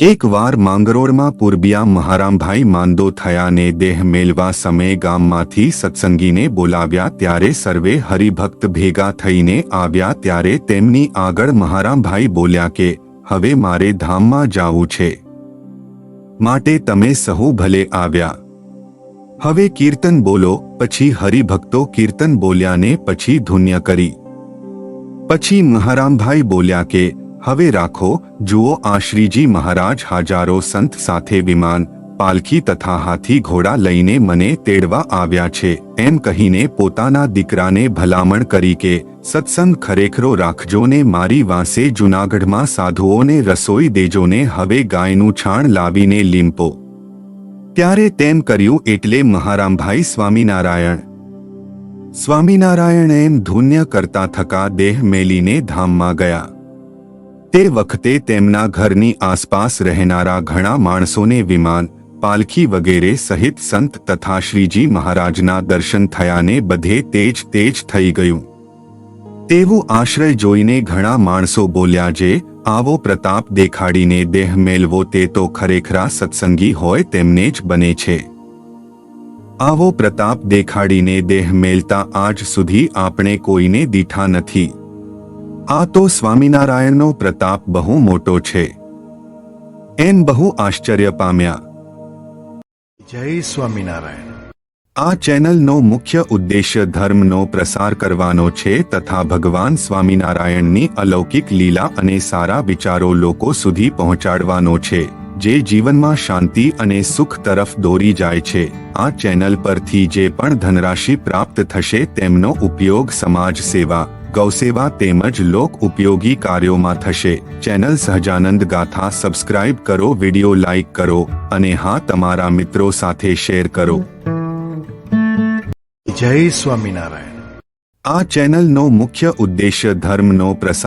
એકવાર માંગરોળમાં પૂર્બિયા મહારામભાઈ માંદો થયાને દેહ મેલવા સમયે ગામમાંથી સત્સંગીને બોલાવ્યા ત્યારે સર્વે હરિભક્ત ભેગા થઈને આવ્યા ત્યારે તેમની આગળ મહારામભાઈ બોલ્યા કે, હવે મારે ધામમાં જાવું છે. માટે તમે સહુ ભલે આવ્યા. હવે કીર્તન બોલો. પછી હરિભક્તો કીર્તન બોલ્યાને પછી ધુન્ય કરી. પછી મહારામભાઈ બોલ્યા કે હવે રાખો, જુઓ આ શ્રીજી મહારાજ હજારો સંત સાથે વિમાન, પાલખી તથા હાથી ઘોડા લઈને મને તેડવા આવ્યા છે. એમ કહીને પોતાના દીકરાને ભલામણ કરી કે, સત્સંગ ખરેખરો રાખજો ને મારી વાંસે જૂનાગઢમાં સાધુઓને રસોઈ દેજો ને હવે ગાયનું છાણ લાવીને લીંપો. ત્યારે તેમ કર્યું એટલે મહારામભાઈ સ્વામિનારાયણ. સ્વામિનારાયણ એમ ધુન્ય કરતા થકા દેહ મેલીને ધામમાં ગયા. તે વખતે તેમના ઘરની આસપાસ રહેનારા ઘણા માણસોને વિમાન, પાલખી વગેરે સહિત સંત તથા શ્રીજી મહારાજના દર્શન થયાને બધે તેજ તેજ થઈ ગયું. તેવું આશ્રય જોઈને ઘણા માણસો બોલ્યા જે, આવો પ્રતાપ દેખાડીને દેહ મેલવો તે તો ખરેખરા સત્સંગી હોય તેમને જ બને છે. આવો પ્રતાપ દેખાડીને દેહ મેલતા આજ સુધી આપણે કોઈને દીઠા નથી. આ તો સ્વામિનારાયણનો પ્રતાપ બહુ મોટો છે. એમ બહુ આશ્ચર્ય પામ્યા. જય સ્વામિનારાયણ. આ ચેનલનો મુખ્ય ઉદ્દેશ્ય ધર્મનો પ્રસાર કરવાનો છે તથા ભગવાન સ્વામિનારાયણની અલૌકિક લીલા અને સારા વિચારો લોકો સુધી પહોંચાડવાનો છે જે જીવનમાં શાંતિ અને સુખ તરફ દોરી જાય છે. આ ચેનલ પરથી જે પણ ધનરાશિ પ્રાપ્ત થશે તેમનો ઉપયોગ સમાજ સેવા ગૌસેવા તેમજ લોક ઉપયોગી કાર્યોમાં થશે. ચેનલ સહજાનંદ ગાથા સબસ્ક્રાઇબ કરો વિડિયો લાઇક કરો અને હા તમારા મિત્રો સાથે શેર કરો. જય સ્વામિનારાયણ. આ ચેનલનો મુખ્ય ઉદ્દેશ્ય ધર્મનો પ્રસાર